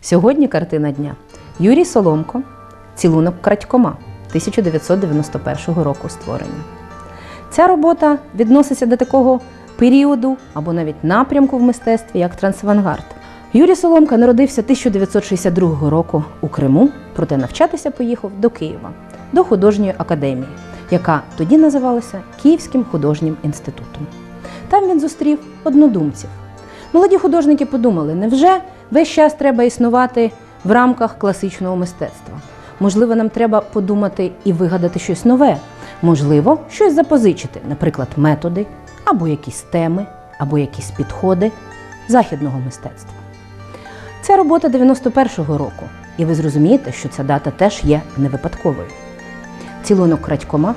Сьогодні картина дня Юрій Соломко, Цілунок крадькома 1991 року створення. Ця робота відноситься до такого періоду або навіть напрямку в мистецтві, як трансавангард. Юрій Соломка народився 1962 року у Криму, проте навчатися поїхав до Києва, до художньої академії, яка тоді називалася Київським художнім інститутом. Там він зустрів однодумців. Молоді художники подумали, невже весь час треба існувати в рамках класичного мистецтва? Можливо, нам треба подумати і вигадати щось нове. Можливо, щось запозичити, наприклад, методи, або якісь теми, або якісь підходи західного мистецтва. Це робота 91-го року, і ви зрозумієте, що ця дата теж є не випадковою. Цілунок крадькома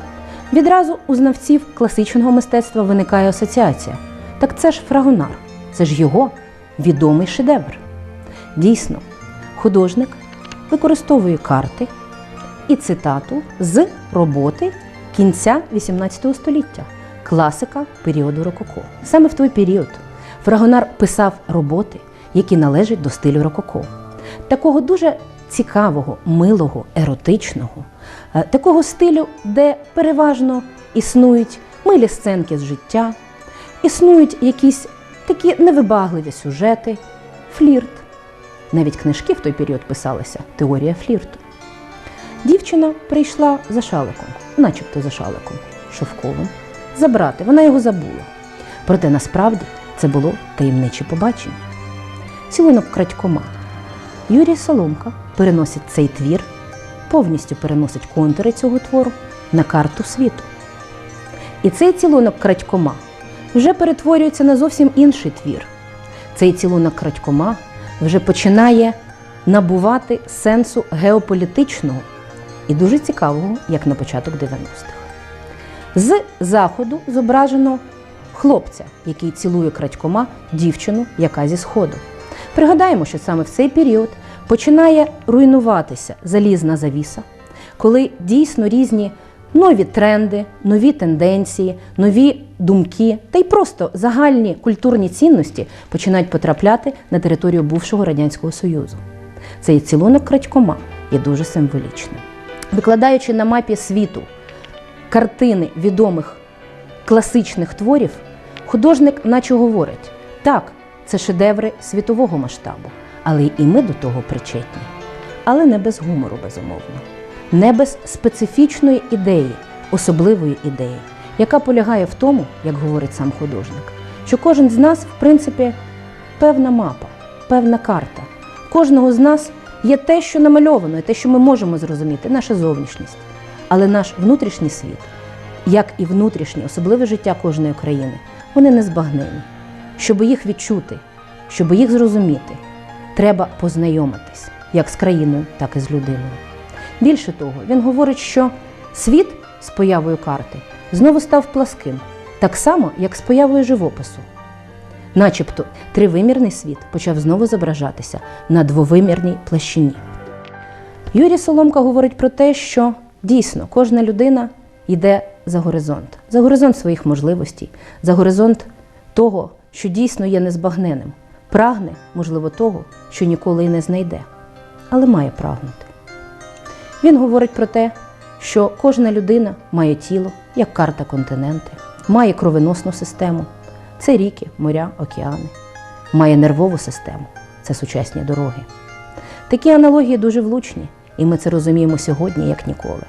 відразу у знавців класичного мистецтва виникає асоціація. Так це ж фрагонар, це ж його відомий шедевр. Дійсно, художник використовує карти і цитату з роботи кінця XVIII століття, класика періоду рококо. Саме в той період Фрагонар писав роботи, які належать до стилю рококо. Такого дуже цікавого, милого, еротичного, е, такого стилю, де переважно існують милі сценки з життя, існують якісь такі невибагливі сюжети, флірт. Навіть книжки в той період писалися Теорія флірту. Дівчина прийшла за шаликом, начебто за шаликом, шовковим, забрати. Вона його забула. Проте насправді це було таємниче побачення. Цілунок крадькома. Юрій Соломка переносить цей твір, повністю переносить контури цього твору на карту світу. І цей цілунок крадькома вже перетворюється на зовсім інший твір. Цей цілунок крадькома вже починає набувати сенсу геополітичного і дуже цікавого, як на початок 90-х. З заходу зображено хлопця, який цілує крадькома дівчину, яка зі сходу. Пригадаємо, що саме в цей період починає руйнуватися залізна завіса, коли дійсно різні нові тренди, нові тенденції, нові думки та й просто загальні культурні цінності починають потрапляти на територію бувшого радянського союзу. Цей цілунок крадькома є дуже символічним. Викладаючи на мапі світу картини відомих класичних творів, художник наче говорить: так, це шедеври світового масштабу, але і ми до того причетні. Але не без гумору, безумовно, не без специфічної ідеї, особливої ідеї, яка полягає в тому, як говорить сам художник, що кожен з нас, в принципі, певна мапа, певна карта. Кожного з нас є те, що намальовано, і те, що ми можемо зрозуміти, наша зовнішність. Але наш внутрішній світ, як і внутрішнє, особливе життя кожної країни, вони незбагнені. Щоб їх відчути, щоб їх зрозуміти, треба познайомитись як з країною, так і з людиною. Більше того, він говорить, що світ з появою карти знову став пласким, так само, як з появою живопису. Начебто тривимірний світ почав знову зображатися на двовимірній площині. Юрій Соломка говорить про те, що дійсно кожна людина йде за горизонт, за горизонт своїх можливостей, за горизонт того, що дійсно є незбагненим, прагне, можливо, того, що ніколи і не знайде, але має прагнути. Він говорить про те, що кожна людина має тіло, як карта континенти, має кровоносну систему це ріки, моря, океани, має нервову систему це сучасні дороги. Такі аналогії дуже влучні, і ми це розуміємо сьогодні як ніколи.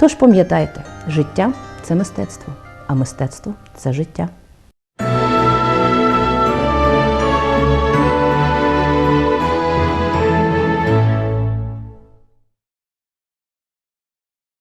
Тож пам'ятайте, життя це мистецтво, а мистецтво це життя.